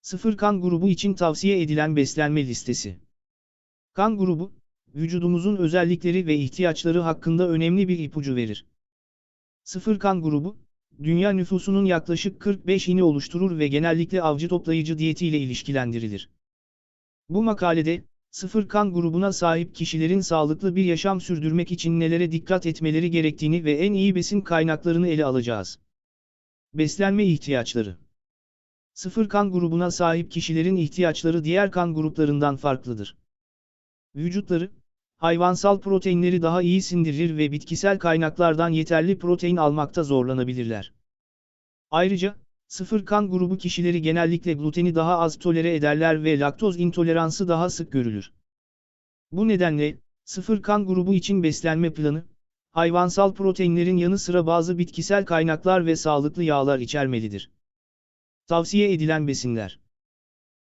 Sıfır kan grubu için tavsiye edilen beslenme listesi. Kan grubu, vücudumuzun özellikleri ve ihtiyaçları hakkında önemli bir ipucu verir. Sıfır kan grubu, dünya nüfusunun yaklaşık 45'ini oluşturur ve genellikle avcı toplayıcı diyetiyle ilişkilendirilir. Bu makalede, sıfır kan grubuna sahip kişilerin sağlıklı bir yaşam sürdürmek için nelere dikkat etmeleri gerektiğini ve en iyi besin kaynaklarını ele alacağız. Beslenme ihtiyaçları Sıfır kan grubuna sahip kişilerin ihtiyaçları diğer kan gruplarından farklıdır. Vücutları, hayvansal proteinleri daha iyi sindirir ve bitkisel kaynaklardan yeterli protein almakta zorlanabilirler. Ayrıca, sıfır kan grubu kişileri genellikle gluteni daha az tolere ederler ve laktoz intoleransı daha sık görülür. Bu nedenle, sıfır kan grubu için beslenme planı, hayvansal proteinlerin yanı sıra bazı bitkisel kaynaklar ve sağlıklı yağlar içermelidir. Tavsiye edilen besinler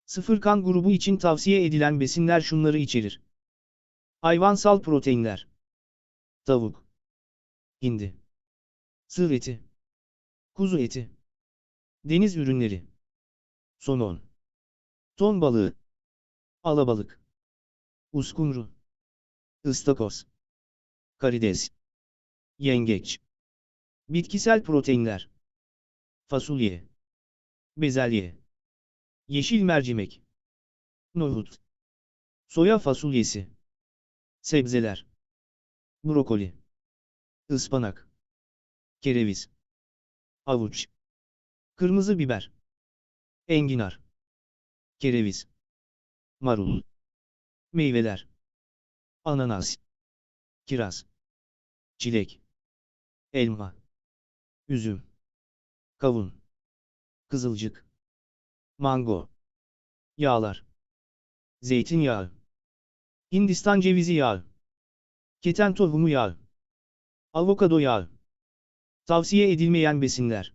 Sıfır kan grubu için tavsiye edilen besinler şunları içerir. Hayvansal proteinler. Tavuk. Hindi. Sığır eti. Kuzu eti. Deniz ürünleri. Somon. Ton balığı. Alabalık. Uskumru. ıstakoz. Karides. Yengeç. Bitkisel proteinler. Fasulye. Bezelye. Yeşil mercimek. Nohut. Soya fasulyesi. Sebzeler. Brokoli. ıspanak, Kereviz. Avuç. Kırmızı biber. Enginar. Kereviz. Marul. Meyveler. Ananas. Kiraz. Çilek. Elma. Üzüm. Kavun. Kızılcık. Mango. Yağlar. Zeytinyağı. Hindistan cevizi yağı. Keten tohumu yağı. Avokado yağı. Tavsiye edilmeyen besinler.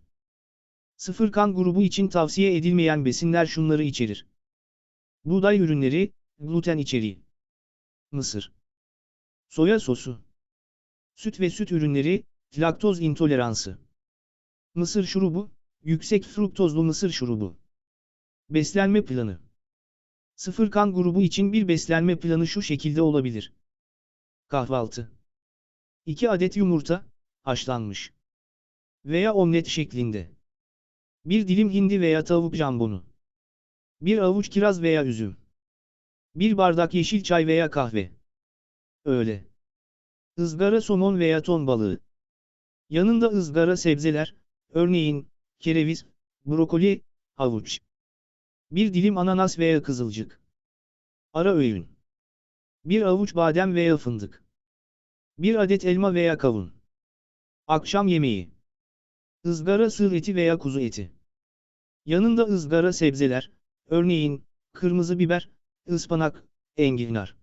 Sıfır kan grubu için tavsiye edilmeyen besinler şunları içerir. Buğday ürünleri, gluten içeriği. Mısır. Soya sosu. Süt ve süt ürünleri, laktoz intoleransı. Mısır şurubu, yüksek fruktozlu mısır şurubu. Beslenme planı. Sıfır kan grubu için bir beslenme planı şu şekilde olabilir. Kahvaltı. 2 adet yumurta, haşlanmış. Veya omlet şeklinde. Bir dilim hindi veya tavuk jambonu. Bir avuç kiraz veya üzüm. Bir bardak yeşil çay veya kahve. Öğle. Izgara somon veya ton balığı. Yanında ızgara sebzeler, örneğin, kereviz, brokoli, havuç. Bir dilim ananas veya kızılcık. Ara öğün. Bir avuç badem veya fındık. Bir adet elma veya kavun. Akşam yemeği. Izgara sığır eti veya kuzu eti. Yanında ızgara sebzeler, örneğin, kırmızı biber, ıspanak, enginar.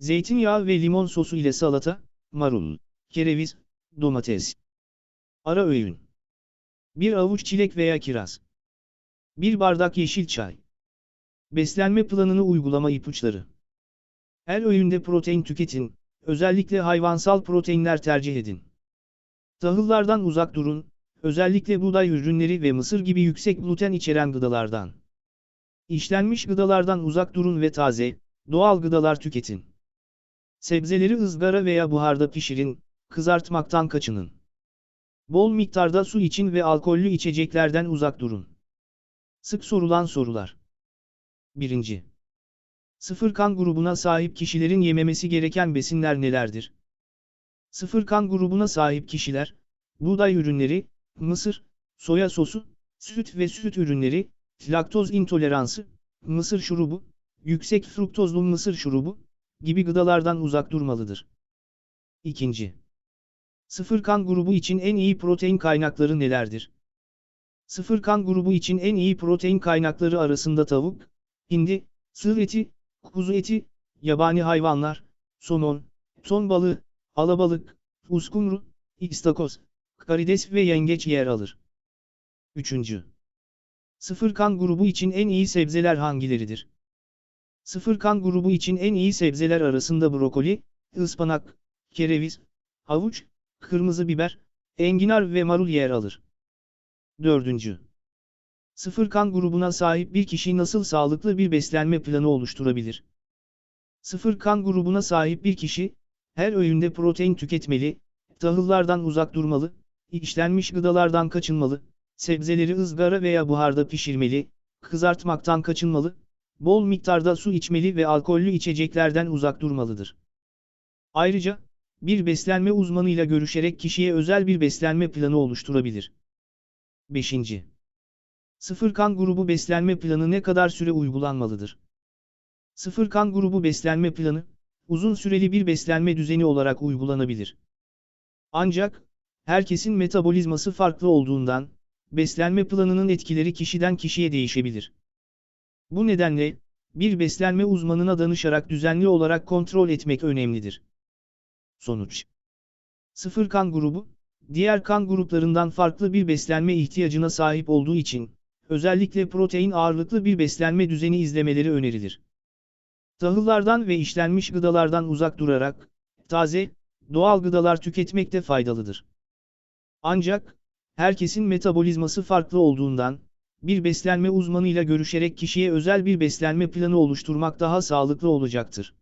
Zeytinyağı ve limon sosu ile salata, marul, kereviz, domates. Ara öğün. Bir avuç çilek veya kiraz. Bir bardak yeşil çay. Beslenme planını uygulama ipuçları. Her öğünde protein tüketin, özellikle hayvansal proteinler tercih edin. Tahıllardan uzak durun, özellikle buğday ürünleri ve mısır gibi yüksek gluten içeren gıdalardan. İşlenmiş gıdalardan uzak durun ve taze, doğal gıdalar tüketin. Sebzeleri ızgara veya buharda pişirin, kızartmaktan kaçının. Bol miktarda su için ve alkollü içeceklerden uzak durun. Sık sorulan sorular. 1. Sıfır kan grubuna sahip kişilerin yememesi gereken besinler nelerdir? Sıfır kan grubuna sahip kişiler, buğday ürünleri, mısır, soya sosu, süt ve süt ürünleri, laktoz intoleransı, mısır şurubu, yüksek fruktozlu mısır şurubu gibi gıdalardan uzak durmalıdır. 2. Sıfır kan grubu için en iyi protein kaynakları nelerdir? Sıfır kan grubu için en iyi protein kaynakları arasında tavuk, hindi, sığır eti, kuzu eti, yabani hayvanlar, somon, ton balığı, alabalık, uskumru, istakoz, karides ve yengeç yer alır. 3. Sıfır kan grubu için en iyi sebzeler hangileridir? Sıfır kan grubu için en iyi sebzeler arasında brokoli, ıspanak, kereviz, havuç, kırmızı biber, enginar ve marul yer alır. 4. Sıfır kan grubuna sahip bir kişi nasıl sağlıklı bir beslenme planı oluşturabilir? Sıfır kan grubuna sahip bir kişi, her öğünde protein tüketmeli, tahıllardan uzak durmalı, işlenmiş gıdalardan kaçınmalı, sebzeleri ızgara veya buharda pişirmeli, kızartmaktan kaçınmalı, bol miktarda su içmeli ve alkollü içeceklerden uzak durmalıdır. Ayrıca, bir beslenme uzmanıyla görüşerek kişiye özel bir beslenme planı oluşturabilir. 5. Sıfır kan grubu beslenme planı ne kadar süre uygulanmalıdır? Sıfır kan grubu beslenme planı, uzun süreli bir beslenme düzeni olarak uygulanabilir. Ancak, herkesin metabolizması farklı olduğundan, beslenme planının etkileri kişiden kişiye değişebilir. Bu nedenle, bir beslenme uzmanına danışarak düzenli olarak kontrol etmek önemlidir. Sonuç Sıfır kan grubu, diğer kan gruplarından farklı bir beslenme ihtiyacına sahip olduğu için, özellikle protein ağırlıklı bir beslenme düzeni izlemeleri önerilir. Tahıllardan ve işlenmiş gıdalardan uzak durarak, taze, doğal gıdalar tüketmek de faydalıdır. Ancak, herkesin metabolizması farklı olduğundan, bir beslenme uzmanıyla görüşerek kişiye özel bir beslenme planı oluşturmak daha sağlıklı olacaktır.